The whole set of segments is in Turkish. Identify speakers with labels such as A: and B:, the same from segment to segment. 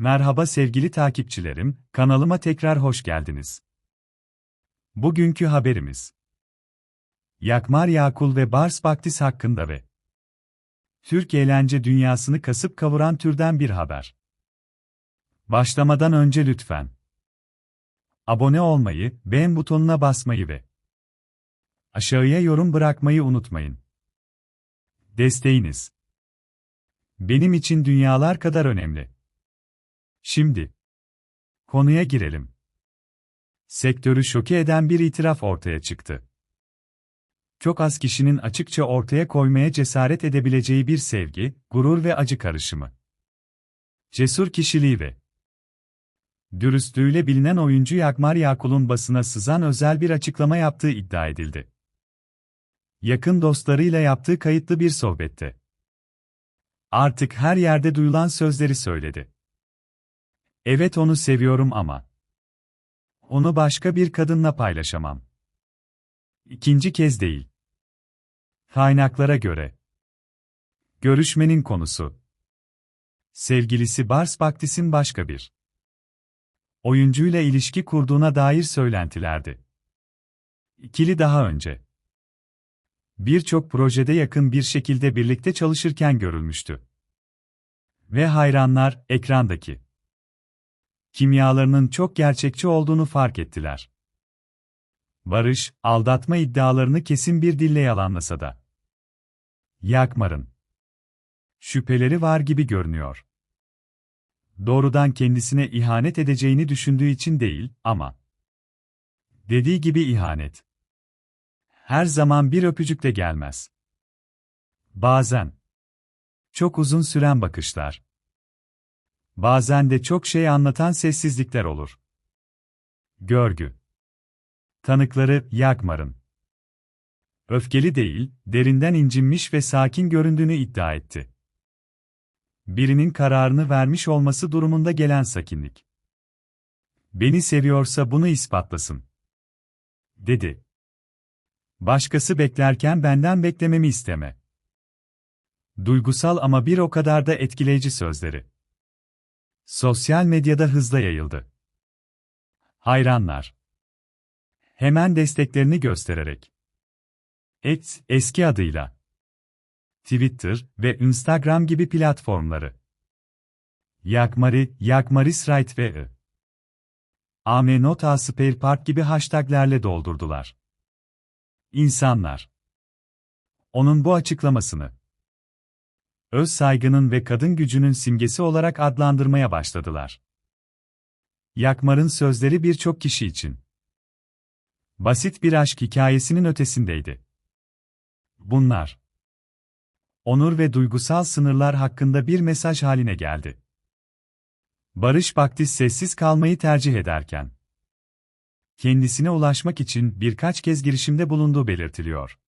A: Merhaba sevgili takipçilerim, kanalıma tekrar hoş geldiniz. Bugünkü haberimiz Yakmar Yakul ve Bars Baktis hakkında ve Türk eğlence dünyasını kasıp kavuran türden bir haber. Başlamadan önce lütfen abone olmayı, beğen butonuna basmayı ve aşağıya yorum bırakmayı unutmayın. Desteğiniz benim için dünyalar kadar önemli. Şimdi konuya girelim. Sektörü şoke eden bir itiraf ortaya çıktı. Çok az kişinin açıkça ortaya koymaya cesaret edebileceği bir sevgi, gurur ve acı karışımı. Cesur kişiliği ve dürüstlüğüyle bilinen oyuncu Yakmar Yakul'un basına sızan özel bir açıklama yaptığı iddia edildi. Yakın dostlarıyla yaptığı kayıtlı bir sohbette. Artık her yerde duyulan sözleri söyledi. Evet onu seviyorum ama onu başka bir kadınla paylaşamam. İkinci kez değil. Kaynaklara göre. Görüşmenin konusu. Sevgilisi Bars Baktis'in başka bir oyuncuyla ilişki kurduğuna dair söylentilerdi. İkili daha önce birçok projede yakın bir şekilde birlikte çalışırken görülmüştü. Ve hayranlar ekrandaki kimyalarının çok gerçekçi olduğunu fark ettiler. Barış, aldatma iddialarını kesin bir dille yalanlasa da. Yakmar'ın şüpheleri var gibi görünüyor. Doğrudan kendisine ihanet edeceğini düşündüğü için değil, ama dediği gibi ihanet her zaman bir öpücükle gelmez. Bazen çok uzun süren bakışlar. Bazen de çok şey anlatan sessizlikler olur. Görgü. Tanıkları Yakmar'ın öfkeli değil, derinden incinmiş ve sakin göründüğünü iddia etti. Birinin kararını vermiş olması durumunda gelen sakinlik. Beni seviyorsa bunu ispatlasın. Dedi. Başkası beklerken benden beklememi isteme. Duygusal ama bir o kadar da etkileyici sözleri. Sosyal medyada hızla yayıldı. Hayranlar. Hemen desteklerini göstererek. Et, eski adıyla. Twitter ve Instagram gibi platformları. Yakmari, Yakmaris Right ve I. AM Nota Spare Part gibi hashtaglerle doldurdular. İnsanlar. Onun bu açıklamasını öz saygının ve kadın gücünün simgesi olarak adlandırmaya başladılar. Yakmar'ın sözleri birçok kişi için basit bir aşk hikayesinin ötesindeydi. Bunlar onur ve duygusal sınırlar hakkında bir mesaj haline geldi. Barış Baktis sessiz kalmayı tercih ederken kendisine ulaşmak için birkaç kez girişimde bulunduğu belirtiliyor.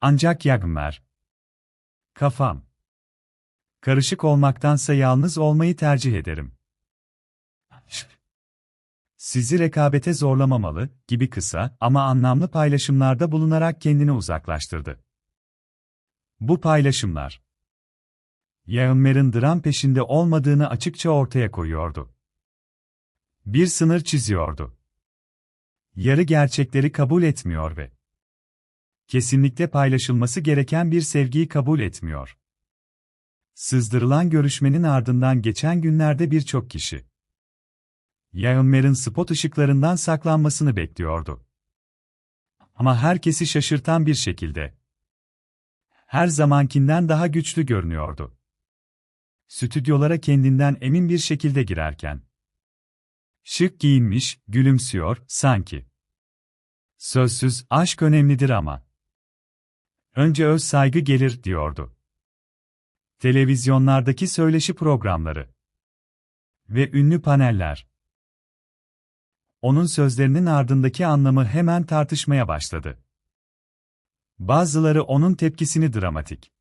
A: Ancak Yagmer, kafam, karışık olmaktansa yalnız olmayı tercih ederim. Sizi rekabete zorlamamalı gibi kısa ama anlamlı paylaşımlarda bulunarak kendini uzaklaştırdı. Bu paylaşımlar, Yağınmer'in dram peşinde olmadığını açıkça ortaya koyuyordu. Bir sınır çiziyordu yarı gerçekleri kabul etmiyor ve kesinlikle paylaşılması gereken bir sevgiyi kabul etmiyor. Sızdırılan görüşmenin ardından geçen günlerde birçok kişi Yağınmer'in spot ışıklarından saklanmasını bekliyordu. Ama herkesi şaşırtan bir şekilde her zamankinden daha güçlü görünüyordu. Stüdyolara kendinden emin bir şekilde girerken şık giyinmiş, gülümsüyor sanki. Sözsüz aşk önemlidir ama. Önce öz saygı gelir diyordu. Televizyonlardaki söyleşi programları ve ünlü paneller. Onun sözlerinin ardındaki anlamı hemen tartışmaya başladı. Bazıları onun tepkisini dramatik